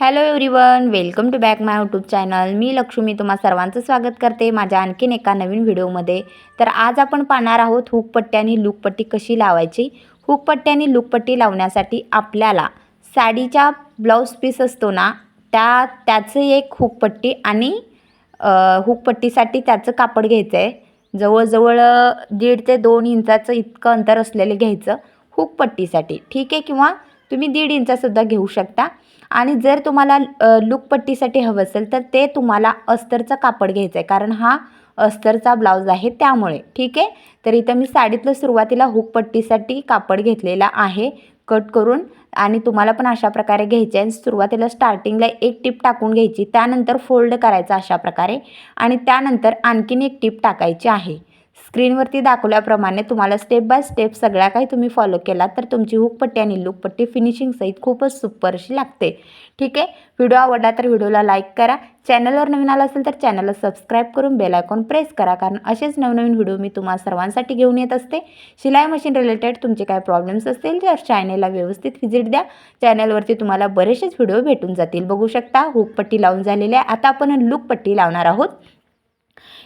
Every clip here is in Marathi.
Hello everyone welcome to back my YouTube channel मी लक्ष्मी तुम्हा सर्वांचं स्वागत करते माझ्या आणखीन एका नवीन व्हिडिओमध्ये. तर आज आपण पाहणार आहोत हुकपट्टी आणि लूकपट्टी कशी लावायची? हुकपट्टी आणि लूकपट्टी लावण्यासाठी आपल्याला साडीच्या ब्लाऊज पीस असतो ना त्या त्याचं एक हुकपट्टी आणि हुकपट्टीसाठी त्याचं कापड घ्यायचं आहे जवळजवळ दीड ते दोन इंचाचं इतकं अंतर असलेलं घ्यायचं हुकपट्टीसाठी. ठीक आहे किंवा तुम्ही दीड इंचासुद्धा घेऊ शकता. आणि जर तुम्हाला लुकपट्टीसाठी हवं असेल तर ते तुम्हाला अस्तरचं कापड घ्यायचं आहे कारण हा अस्तरचा ब्लाऊज आहे त्यामुळे. ठीक आहे? तर इथं मी साडीतलं सुरुवातीला हुकपट्टीसाठी कापड घेतलेला आहे. कट करून आणि तुम्हाला पण अशा प्रकारे घ्यायचे आहे सुरुवातीला स्टार्टिंगला एक टिप टाकून घ्यायची. त्यानंतर फोल्ड करायचा अशा प्रकारे. आणि त्यानंतर आणखीन एक टिप टाकायची आहे. स्क्रीनवरती दाखवल्याप्रमाणे तुम्हाला स्टेप बाय स्टेप सगळ्या काही तुम्ही फॉलो केला तर तुमची हुकपट्टी आणि लुकपट्टी फिनिशिंगसहित खूपच सुपर अशी लागते. ठीक आहे? व्हिडिओ आवडला तर व्हिडिओला लाईक करा. चॅनलवर नवीन आला असेल तर चॅनलला सबस्क्राईब करून बेल आयकॉन प्रेस करा. कारण असेच नवनवीन व्हिडिओ मी तुम्हाला सर्वांसाठी घेऊन येत असते. शिलाई मशीन रिलेटेड तुमचे काय प्रॉब्लेम्स असतील तर चॅनेलला व्यवस्थित व्हिजिट द्या. चॅनलवरती तुम्हाला बरेचसेच व्हिडिओ भेटून जातील. बघू शकता हुकपट्टी लावून झालेली आहे. आता आपण लुकपट्टी लावणार आहोत.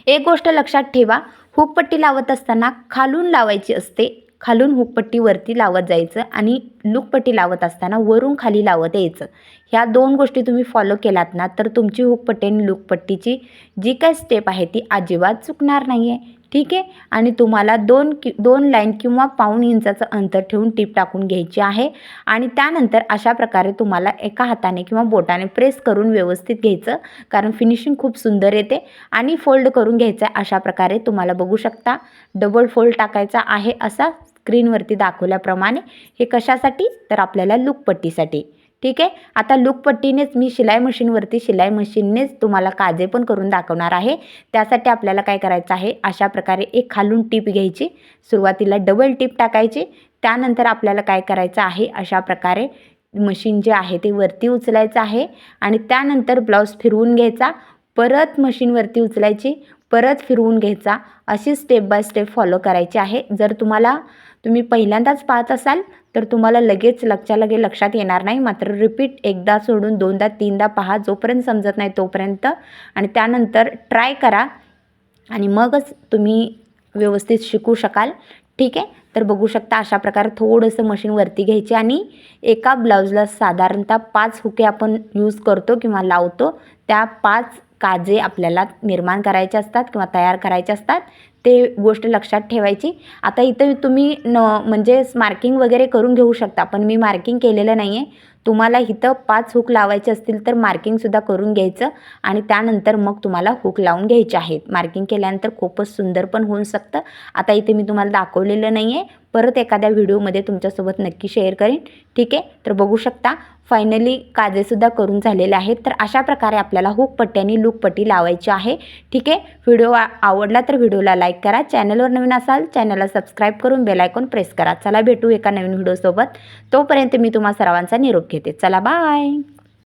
एक गोष्ट लक्षात ठेवा हुकपट्टी लावत असताना खालून लावायची असते. खालून हुकपट्टी वरती लावत जायचं आणि लुकपट्टी लावत असताना वरून खाली लावत यायचं. ह्या दोन गोष्टी तुम्ही फॉलो केलात ना तर तुमची हुकपट्टी आणि लूकपट्टीची जी काय स्टेप आहे ती अजिबात चुकणार नाही आहे ठीक आहे? आणि तुम्हाला दोन कि दोन लाईन किंवा पाऊण इंचाचं अंतर ठेवून टीप टाकून घ्यायची आहे. आणि त्यानंतर अशा प्रकारे तुम्हाला एका हाताने किंवा बोटाने प्रेस करून व्यवस्थित घ्यायचं कारण फिनिशिंग खूप सुंदर येते. आणि फोल्ड करून घ्यायचं आहे अशा प्रकारे तुम्हाला बघू शकता. डबल फोल्ड टाकायचा आहे असा स्क्रीनवरती दाखवल्याप्रमाणे. हे कशासाठी? तर आपल्याला लुकपट्टीसाठी ठीक आहे? आता लूकपट्टीनेच मी शिलाई मशीनवरती शिलाई मशीननेच तुम्हाला काजे पण करून दाखवणार आहे. त्यासाठी आपल्याला काय करायचं आहे? अशा प्रकारे एक खालून टीप घ्यायची. सुरुवातीला डबल टीप टाकायची. त्यानंतर आपल्याला काय करायचं आहे? अशा प्रकारे मशीन जे आहे ते वरती उचलायचं आहे. आणि त्यानंतर ब्लाऊज फिरवून घ्यायचा. परत मशीनवरती उचलायची. परत फिरवून घ्यायचा. अशी स्टेप बाय स्टेप फॉलो करायची आहे. जर तुम्हाला तुम्ही पहिल्यांदाच पाहत असाल तर तुम्हाला लगेच लक्षा लगे लक्षात येणार नाही. मात्र रिपीट एकदा सोडून दोनदा तीनदा पहा जोपर्यंत समजत नाही तोपर्यंत. आणि त्यानंतर ट्राय करा. आणि मगच तुम्ही व्यवस्थित शिकू शकाल. ठीक आहे? तर बघू शकता अशा प्रकारे थोडंसं मशीन वरती घ्यायचे आणि एका ब्लाऊजला साधारणतः पाच हुके आपण यूज करतो किंवा लावतो. त्या पाच काजे आपल्याला निर्माण करायचे असतात किंवा तयार करायचे असतात ते गोष्ट लक्षात ठेवायची. आता इथं तुम्ही न म्हणजे मार्किंग वगैरे करून घेऊ शकता पण मी मार्किंग केलेलं नाही आहे तुम्हाला इथं पाच हुक लावायचे असतील तर मार्किंगसुद्धा करून घ्यायचं आणि त्यानंतर मग तुम्हाला हुक लावून घ्यायचे आहेत. मार्किंग केल्यानंतर खूपच सुंदर पण होऊ शकतं. आता इथे मी तुम्हाला दाखवलेलं नाही आहे परत एखाद्या व्हिडिओमध्ये तुमच्यासोबत नक्की शेअर करीन. ठीक आहे? तर बघू शकता फायनली काजेसुद्धा करून झालेले आहेत. तर अशा प्रकारे आपल्याला हुकपट्टी आणि लूकपट्टी लावायची आहे. ठीक आहे? व्हिडिओ आवडला तर व्हिडिओला लाईक करा. चॅनलवर नवीन असाल चॅनलला सबस्क्राईब करून बेलायकॉन प्रेस करा. चला भेटू एका नवीन व्हिडिओसोबत तोपर्यंत मी तुम्हा सर्वांचा निरोप घेते. चला बाय